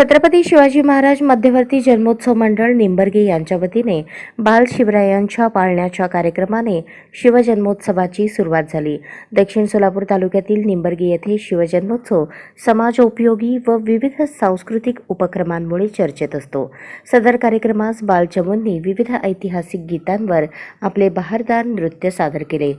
छत्रपती शिवाजी महाराज मध्यवर्ती जन्मोत्सव मंडळ निंबर्गे यांच्या वतीने बाल शिवरायांच्या पाळण्याच्या कार्यक्रमाने शिवजन्मोत्सवाची सुरुवात झाली. दक्षिण सोलापूर तालुक्यातील निंबर्गे येथे शिवजन्मोत्सव समाज उपयोगी व विविध सांस्कृतिक उपक्रमांमुळे चर्चेत असतो. सदर कार्यक्रमास बालचमूंनी विविध ऐतिहासिक गीतांवर आपले बहारदार नृत्य सादर केले.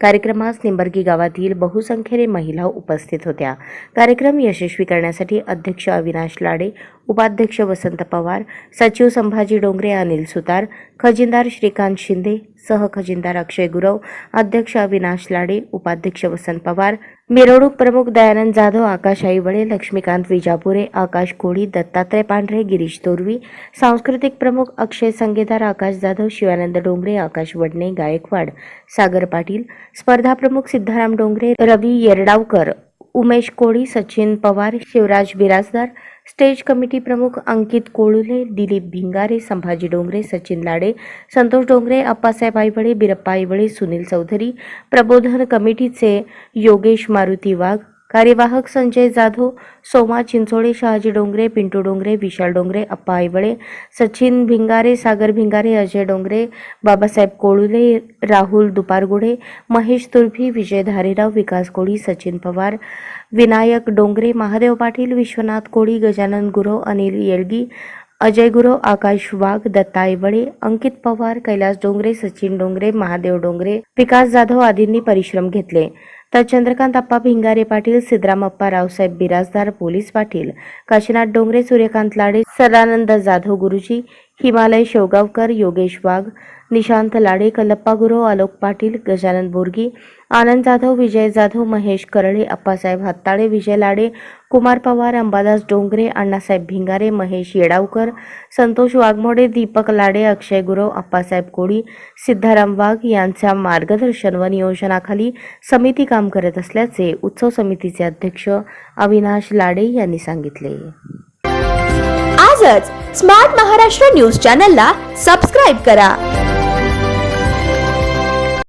कार्यक्रमास निंबर्गी गावातील बहुसंख्येने महिला उपस्थित होत्या. कार्यक्रम यशस्वी करण्यासाठी अध्यक्ष अविनाश लाडे उपाध्यक्ष वसंत पवार सचिव संभाजी डोंगरे अनिल सुतार खजिनदार श्रीकांत शिंदे सहखजिनदार अक्षय गुरव अध्यक्ष अविनाश लाडे उपाध्यक्ष वसंत पवार मिरवणूक प्रमुख दयानंद जाधव आकाश आईवळे लक्ष्मीकांत विजापुरे आकाश कोळी दत्तात्रय पांढरे गिरीश तोरवी सांस्कृतिक प्रमुख अक्षय संगेदार आकाश जाधव शिवानंद डोंगरे आकाश वडणे गायकवाड सागर पाटील स्पर्धा प्रमुख सिद्धाराम डोंगरे रवी येरडावकर. उमेश कोळी सचिन पवार शिवराज बिराजदार स्टेज कमिटी प्रमुख अंकित कोळुले दिलीप भिंगारे संभाजी डोंगरे सचिन लाडे संतोष डोंगरे अप्पासाहेब आईवळे बिरप्पा आईवळे सुनील चौधरी प्रबोधन कमिटीचे योगेश मारुती वाघ कार्यवाहक संजय जाधव सोमा चिंचोळे शहाजी डोंगरे पिंटू डोंगरे विशाल डोंगरे अप्पा आईवळे सचिन भिंगारे सागर भिंगारे अजय डोंगरे बाबासाहेब कोळुले राहुल दुपारगुडे महेश तुर्भी विजय धारेराव विकास कोळी सचिन पवार विनायक डोंगरे महादेव पाटील विश्वनाथ कोळी गजानन गुरव अनिल येळगी अजय गुरव आकाश वाघ दत्ता आईवळे अंकित पवार कैलास डोंगरे सचिन डोंगरे महादेव डोंगरे विकास जाधव आदींनी परिश्रम घेतले. तर चंद्रकांत अप्पा भिंगारे पाटील सिद्धरामप्पा रावसाहेब बिराजदार पोलीस पाटील काशीनाथ डोंगरे सूर्यकांत लाडे सदानंद जाधव गुरुजी हिमालय शेवगावकर योगेश वाघ निशांत लाडे कल्लप्पा गुरव आलोक पाटील गजानन बोरगी आनंद जाधव विजय जाधव महेश करळे अप्पासाहेब हत्ताळे विजय लाडे कुमार पवार अंबादास डोंगरे अण्णासाहेब भिंगारे महेश येडावकर संतोष वाघमोडे दीपक लाडे अक्षय गुरव अप्पासाहेब कोळी सिद्धाराम वाघ यांच्या मार्गदर्शन व नियोजनाखाली समिती काम करत असल्याचे उत्सव समितीचे अध्यक्ष अविनाश लाडे यांनी सांगितले. आजच स्मार्ट महाराष्ट्र न्यूज चॅनलला सबस्क्राईब करा.